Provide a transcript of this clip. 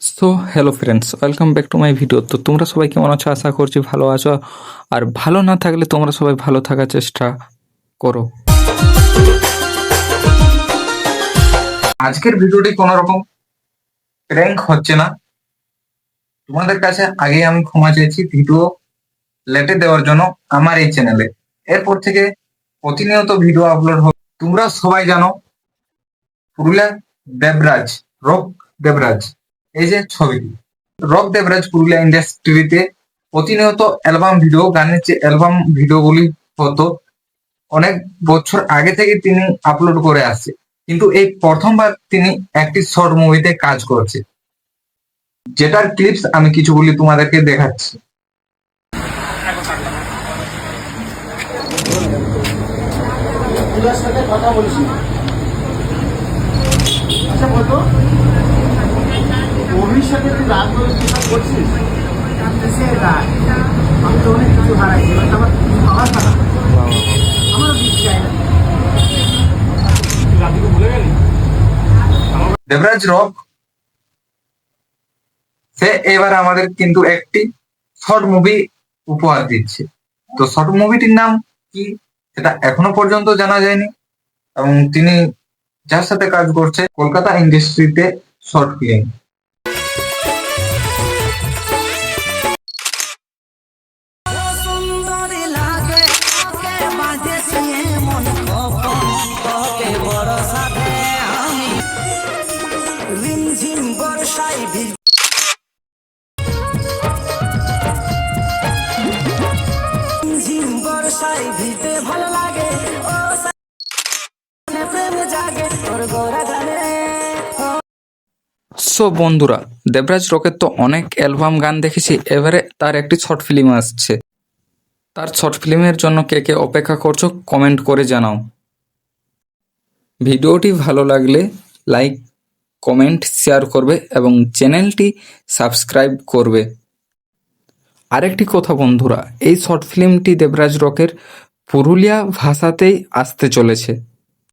So hello friends welcome back to my video তো তোমরা সবাই কেমন আছো? আশা করছি ভালো আছো। আর ভালো না থাকলে তোমরা সবাই ভালো থাকার চেষ্টা করো। আজকের ভিডিওটি কোনো রকম প্র্যাঙ্ক হচ্ছে না। তোমাদের কাছে আগে আমি ক্ষমা চেয়েছি ভিডিও লেটে দেওয়ার জন্য আমার এই চ্যানেলে এরপর থেকে প্রতিনিয়ত ভিডিও আপলোড হবে তোমরা সবাই জানো পুরুলিয়া দেবরাজ রক দেবরাজ। এই যে ছবিটি রক দেবরাজ পুরুলিয়া ইন্ডাস্ট্রিতে প্রতিনিয়ত অ্যালবাম ভিডিও, গানের যে অ্যালবাম ভিডিওগুলি হতো, অনেক বছর আগে থেকে তিনি আপলোড করে আসছে। কিন্তু এই প্রথমবার তিনি একটি শর্ট মুভিতে কাজ করছে। যেটার ক্লিপস আমি কিছুগুলি তোমাদেরকে দেখাচ্ছি। কথা বলছি আচ্ছা বলতো সাথে তুই রাগ করছিস? কিসের রাগ আমি তো অনেক কিছু হারাইছি এবার আমার পাওয়ার কথা আমারও দিক চাই না। দেবরাজ রক সে এবার আমাদের কিন্তু একটি শর্ট মুভি উপহার দিচ্ছে। তো শর্ট মুভিটির নাম কি সেটা এখনও পর্যন্ত জানা যায়নি। এবং তিনি যার সাথে কাজ করছে কলকাতা ইন্ডাস্ট্রিতে শর্ট ফিল্ম সো বন্ধুরা, দেবরাজ রকের তো অনেক অ্যালবাম গান দেখেছি, এবারে তার একটি শর্ট ফিল্ম আসছে। তার শর্ট ফিল্মের জন্য কে কে অপেক্ষা করছ, কমেন্ট করে জানাও। ভিডিওটি ভালো লাগলে লাইক কমেন্ট শেয়ার করবে এবং চ্যানেলটি সাবস্ক্রাইব করবে। আরেকটি কথা বন্ধুরা, এই শর্ট ফিল্মটি দেবরাজ রকের পুরুলিয়া ভাষাতেই আসতে চলেছে।